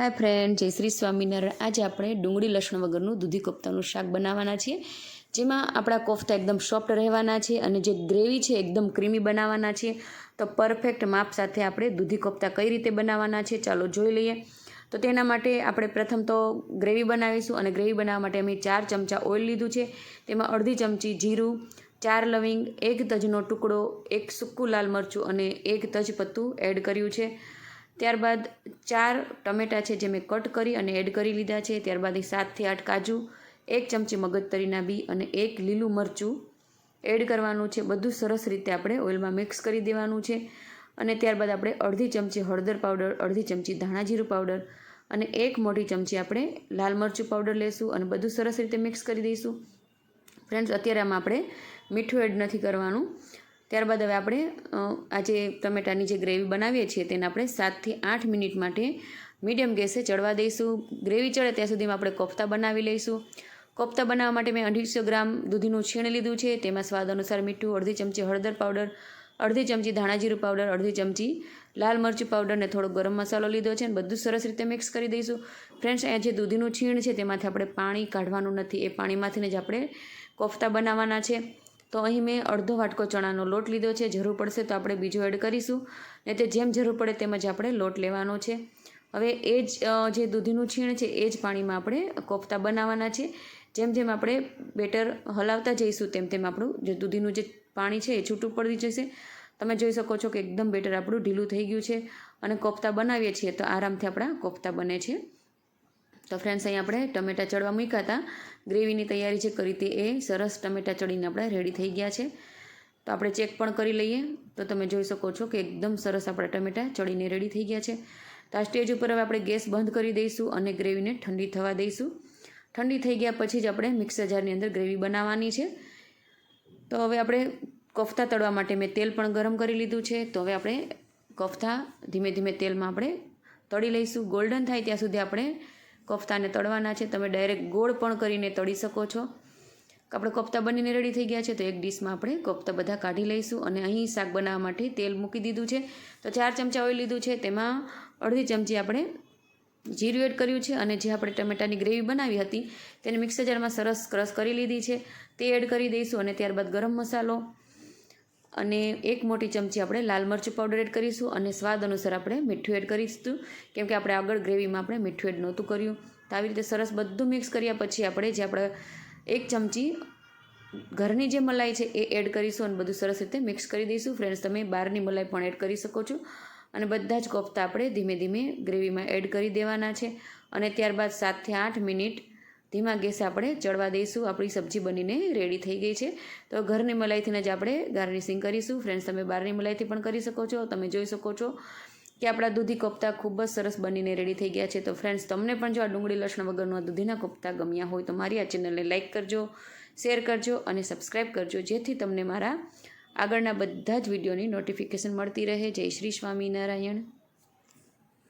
હાય friend જય શ્રી સ્વામિનારાયણ. આજે આપણે ડુંગળી લસણ વગરનું દૂધી કોફતાનું શાક બનાવવાના છીએ. જેમાં આપણા કોફતા એકદમ સોફ્ટ રહેવાના છે અને જે ગ્રેવી છે એકદમ ક્રીમી બનાવવાના છે. તો પરફેક્ટ માપ સાથે આપણે દૂધી કોફતા કઈ રીતે બનાવવાના છે ચાલો જોઈ લઈએ. તો તેના માટે આપણે પ્રથમ તો ગ્રેવી બનાવીશું અને ગ્રેવી બનાવવા માટે અમે ચાર ચમચા ઓઇલ લીધું છે. તેમાં અડધી ચમચી જીરું, ચાર લવિંગ, એક તજનો ટુકડો, એક સૂકું લાલ મરચું અને એક તજપત્તું એડ કર્યું છે. ત્યારબાદ ચાર ટમેટાં છે જે મેં કટ કરી અને એડ કરી લીધા છે. ત્યારબાદ સાતથી આઠ કાજુ, એક ચમચી મગજતરીના બી અને એક લીલું મરચું એડ કરવાનું છે. બધું સરસ રીતે આપણે ઓઇલમાં મિક્સ કરી દેવાનું છે. અને ત્યારબાદ આપણે અડધી ચમચી હળદર પાવડર, અડધી ચમચી ધાણા જીરું પાવડર અને એક મોટી ચમચી આપણે લાલ મરચું પાવડર લેશું અને બધું સરસ રીતે મિક્સ કરી દઈશું. ફ્રેન્ડ્સ, અત્યારે આમાં આપણે મીઠું એડ નથી કરવાનું. ત્યારબાદ હવે આપણે આ જે ટમેટાની જે ગ્રેવી બનાવીએ છીએ તેને આપણે સાતથી આઠ મિનિટ માટે મીડિયમ ગેસે ચડવા દઈશું. ગ્રેવી ચડે ત્યાં સુધીમાં આપણે કોફતા બનાવી લઈશું. કોફતા બનાવવા માટે મેં અઢીસો ગ્રામ દૂધીનું છીણ લીધું છે. તેમાં સ્વાદ અનુસાર મીઠું, અડધી ચમચી હળદર પાવડર, અડધી ચમચી ધાણાજીરું પાવડર, અડધી ચમચી લાલ મરચું પાવડર ને થોડો ગરમ મસાલો લીધો છે અને બધું સરસ રીતે મિક્સ કરી દઈશું. ફ્રેન્ડ્સ, અહીંયા જે દૂધીનું છીણ છે તેમાંથી આપણે પાણી કાઢવાનું નથી. એ પાણીમાંથી જ આપણે કોફતા બનાવવાના છે. તો અહીં મેં અડધો વાટકો ચણાનો લોટ લીધો છે. જરૂર પડશે તો આપણે બીજો એડ કરીશું. ને તે જેમ જરૂર પડે તેમ જ આપણે લોટ લેવાનો છે. હવે એ જ જે દૂધીનું છીણ છે એ જ પાણીમાં આપણે કોફતા બનાવવાના છે. જેમ જેમ આપણે બેટર હલાવતા જઈશું તેમ તેમ આપણું જે દૂધીનું જે પાણી છે એ છૂટું પડી જશે. તમે જોઈ શકો છો કે એકદમ બેટર આપણું ઢીલું થઈ ગયું છે. અને કોફતા બનાવીએ છીએ તો આરામથી આપણા કોફતા બને છે. તો ફ્રેન્ડ્સ અહીં આપણે ટમેટા ચડવા મૂક્યા હતા. ગ્રેવીની તૈયારી જે કરી હતી એ સરસ ટમેટાં ચડીને આપણે રેડી થઈ ગયા છે. તો આપણે ચેક પણ કરી લઈએ. તો તમે જોઈ શકો છો કે એકદમ સરસ આપણા ટમેટાં ચડીને રેડી થઈ ગયા છે. તો આ સ્ટેજ ઉપર હવે આપણે ગેસ બંધ કરી દઈશું અને ગ્રેવીને ઠંડી થવા દઈશું. ઠંડી થઈ ગયા પછી જ આપણે મિક્સર જારની અંદર ગ્રેવી બનાવવાની છે. તો હવે આપણે કોફતા તળવા માટે મેં તેલ પણ ગરમ કરી લીધું છે. તો હવે આપણે કોફતા ધીમે ધીમે તેલમાં આપણે તળી લઈશું. ગોલ્ડન થાય ત્યાં સુધી આપણે કોફતાને તળવાના છે. તમે ડાયરેક્ટ ગોળ પણ કરીને તળી શકો છો. આપણે કોફતા બનીને રેડી થઈ ગયા છે, તો એક ડીશમાં આપણે કોફતા બધા કાઢી લઈશું અને અહીં શાક બનાવવા માટે તેલ મૂકી દીધું છે. તો ચાર ચમચા ઓઇલ લીધું છે, તેમાં અડધી ચમચી આપણે જીરું એડ કર્યું છે અને જે આપણે ટમેટાની ગ્રેવી બનાવી હતી, તેને મિક્સર જારમાં સરસ ક્રશ કરી લીધી છે. તે એડ કરી દઈશું અને ત્યારબાદ ગરમ મસાલો અને એક મોટી ચમચી આપણે લાલ મરચું પાવડર એડ કરીશું અને સ્વાદ અનુસાર આપણે મીઠું એડ કરીશું. કેમ કે આપણે આગળ ગ્રેવીમાં આપણે મીઠું એડ નહોતું કર્યું. તો આવી રીતે સરસ બધું મિક્સ કર્યા પછી આપણે જે આપણે એક ચમચી ઘરની જે મલાઈ છે એ એડ કરીશું અને બધું સરસ રીતે મિક્સ કરી દઈશું. ફ્રેન્ડ્સ તમે બહારની મલાઈ પણ એડ કરી શકો છો. અને બધા જ કોફતા આપણે ધીમે ધીમે ગ્રેવીમાં એડ કરી દેવાના છે. અને ત્યારબાદ સાતથી આઠ મિનિટ ધીમા ગેસે આપણે ચડવા દઈશું. આપણી સબ્જી બનીને રેડી થઈ ગઈ છે. તો ઘરની મલાઈથીને જ આપણે ગાર્નિશિંગ કરીશું. ફ્રેન્ડ્સ તમે બહારની મલાઈથી પણ કરી શકો છો. તમે જોઈ શકો છો કે આપણા દૂધી કોફતા ખૂબ જ સરસ બનીને રેડી થઈ ગયા છે. તો ફ્રેન્ડ્સ તમને પણ જો આ ડુંગળી લસણ વગરનું દૂધીના કોફતા ગમ્યા હોય તો મારી આ ચેનલને લાઇક કરજો શેર કરજો અને સબસ્ક્રાઈબ કરજો, જેથી તમને મારા આગળના બધા જ વિડીયોની નોટિફિકેશન મળતી રહે. જય શ્રી સ્વામિનારાયણ.